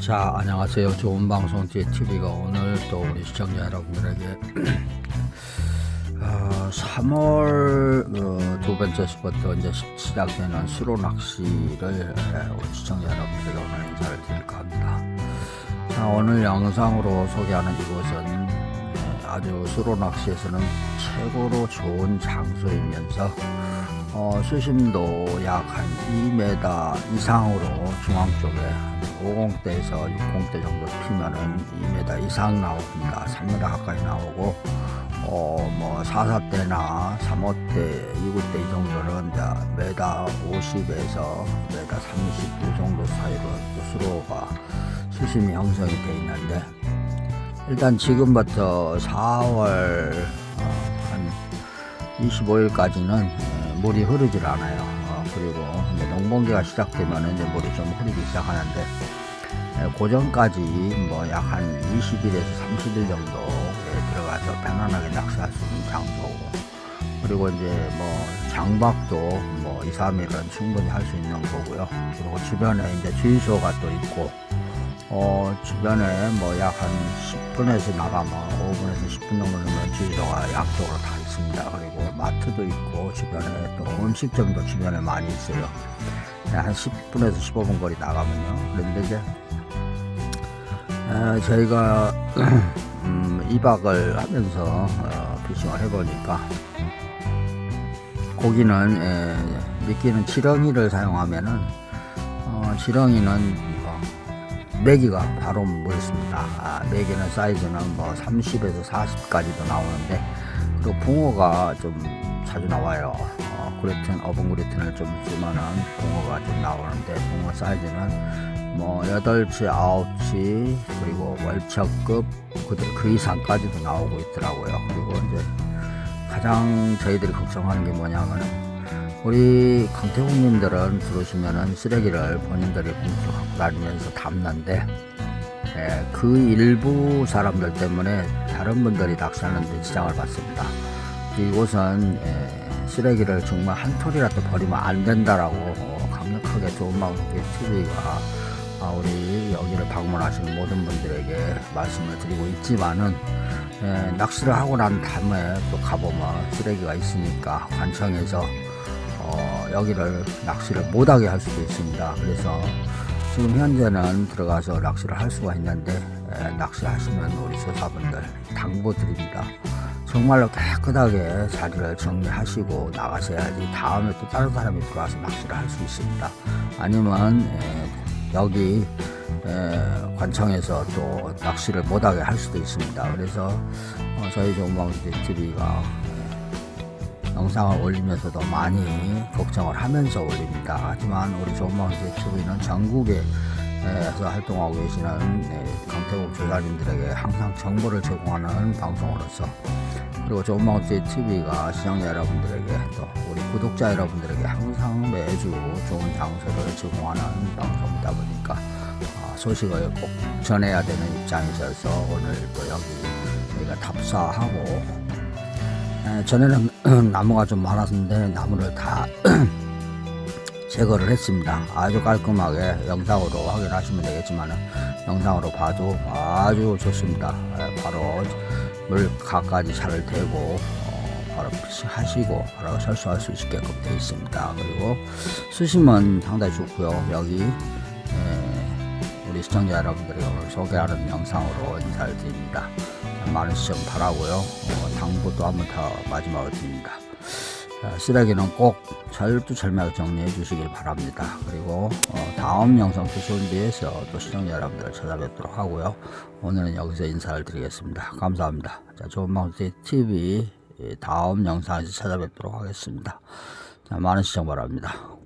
자, 안녕하세요. 좋은 방송 TV가 오늘 또 우리 시청자 여러분들에게 어, 3월 어, 두 번째 주부터 이제 시- 시작되는 수로 낚시를 예, 우리 시청자 여러분들에게 오늘 인사를 드릴까 합니다. 자, 오늘 영상으로 소개하는 이곳은 예, 아주 수로 낚시에서는 최고로 좋은 장소이면서 어, 수심도 약 한 2m 이상으로 중앙 쪽에 50대에서 60대 정도 피면은 2m 이상 나옵니다. 3m 가까이 나오고 어, 뭐 44대나 35대, 29대 이 정도는 이제 메다 50에서 메다 39 정도 사이로 또 수로가 수심이 형성이 돼 있는데 일단 지금부터 4월 어, 한 25일까지는 물이 흐르질 않아요. 어, 그리고 이제 농번기가 시작되면 이제 물이 좀 흐르기 시작하는데 에, 그 전까지 뭐 약 한 20일에서 30일 정도에 들어가서 편안하게 낚시할 수 있는 장소고 그리고 이제 뭐 장박도 뭐 2, 3일은 충분히 할 수 있는 거고요. 그리고 주변에 이제 주유소가 또 있고 어, 주변에 뭐 약 한 10분에서 나가면 5분에서 10분 정도 되면 주유소가 양쪽으로 다 있습니다. 그리고 마트도 있고 주변에 또 음식점도 주변에 많이 있어요. 네, 한 10분에서 15분 거리 나가면요. 그런데 이제 에, 저희가 음, 2박을 하면서 어, 피싱을 해보니까 고기는 에, 미끼는 지렁이를 사용하면은 어, 지렁이는 뭐 메기가 바로 물습니다. 아, 메기는 사이즈는 뭐 30에서 40까지도 나오는데 또 붕어가 좀 자주 나와요. 어, 구레튼 어분 구레튼을 좀 쓰면은 붕어가 좀 나오는데 붕어 사이즈는 뭐 8치, 9치 그리고 월척급 그, 그 이상까지도 나오고 있더라고요. 그리고 이제 가장 저희들이 걱정하는 게 뭐냐면은 우리 강태국님들은 들어오시면은 쓰레기를 본인들이 봉투 갖고 다니면서 담는데 예, 그 일부 사람들 때문에 다른 분들이 낚시하는데 지장을 받습니다. 이곳은 예, 쓰레기를 정말 한 톨이라도 버리면 안 된다라고 어, 강력하게 좋은 마음 TV가 아, 우리 여기를 방문하시는 모든 분들에게 말씀을 드리고 있지만은 예, 낚시를 하고 난 다음에 또 가보면 쓰레기가 있으니까 관청에서 어, 여기를 낚시를 못하게 할 수도 있습니다. 그래서 지금 현재는 들어가서 낚시를 할 수가 있는데 에, 낚시하시는 우리 소사분들 당부드립니다. 정말로 깨끗하게 자리를 정리하시고 나가셔야지 다음에 또 다른 사람이 들어와서 낚시를 할 수 있습니다. 아니면 에, 여기 에, 관청에서 또 낚시를 못하게 할 수도 있습니다. 그래서 어, 저희 좋은방송 TV가 영상을 올리면서도 많이 걱정을 하면서 올립니다. 하지만 우리 좋은방송 TV는 전국에 에서 활동하고 계시는 네, 강태국 조사님들에게 항상 정보를 제공하는 방송으로서 그리고 좋은방송 TV가 시청자 여러분들에게 또 우리 구독자 여러분들에게 항상 매주 좋은 장소를 제공하는 방송이다 보니까 아, 소식을 꼭 전해야 되는 입장에 있어서 오늘 또 여기 저희가 답사하고 에, 전에는 나무가 좀 많았는데 나무를 다 제거를 했습니다. 아주 깔끔하게 영상으로 확인하시면 되겠지만 영상으로 봐도 아주 좋습니다. 에, 바로 물가까지 잘 대고 어, 바로 하시고 바로 설수할 수 있게끔 되어 있습니다. 그리고 수심은 상당히 좋고요. 여기 에, 우리 시청자 여러분들이 오늘 소개하는 영상으로 인사를 드립니다. 많은 시청 바라고요. 어, 당부도 한번더 마지막으로 드립니다. 자, 쓰레기는 꼭 절두절명하게 정리해 주시길 바랍니다. 그리고 어, 다음 영상 주시온 뒤에서 또 시청자 여러분들 찾아뵙도록 하고요. 오늘은 여기서 인사를 드리겠습니다. 감사합니다. 자, 좋은 방송 TV 다음 영상에서 찾아뵙도록 하겠습니다. 자, 많은 시청 바랍니다.